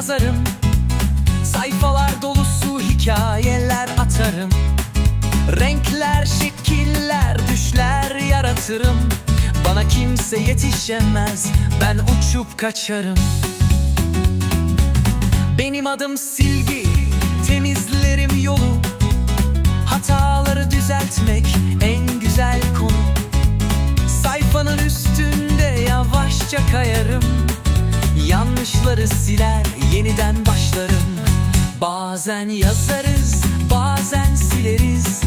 yazarım. Sayfalar dolusu hikayeler atarım. Renkler, şekiller, düşler yaratırım. Bana kimse yetişemez, ben uçup kaçarım. Benim adım silgi, temizlerim yolu. Hataları düzeltmek en güzel konu. Sayfanın üstünde yavaşça kayarım. Yanlışları siler yeniden başlarım. Bazen yazarız bazen sileriz.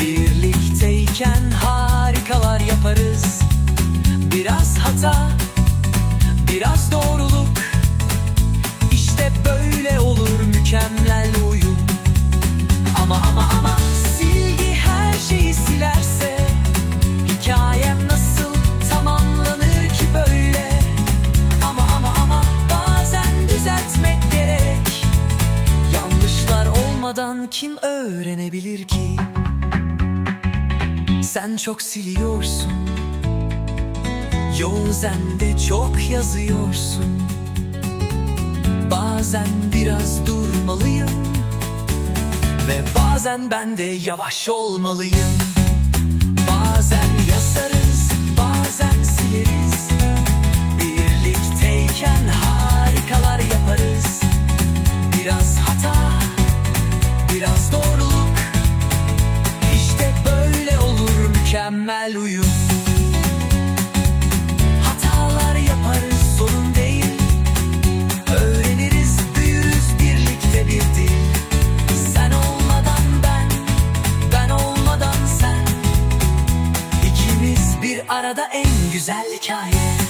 Birlikteyken harikalar yaparız. Biraz hata biraz doğruluk. İşte böyle olur Yanlışlar olmadan kim öğrenebilir ki? Sen çok siliyorsun. Yoğun de çok yazıyorsun. Bazen biraz durmalıyım Ve bazen ben de yavaş olmalıyım mükemmel uyum. Hatalar yaparız sorun değil. Öğreniriz, büyürüz birlikte bir dil. Sen olmadan ben, ben olmadan sen. İkimiz bir arada en güzel hikaye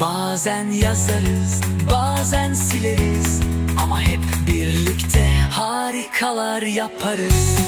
Bazen yazarız, bazen sileriz Ama hep birlikte harikalar yaparız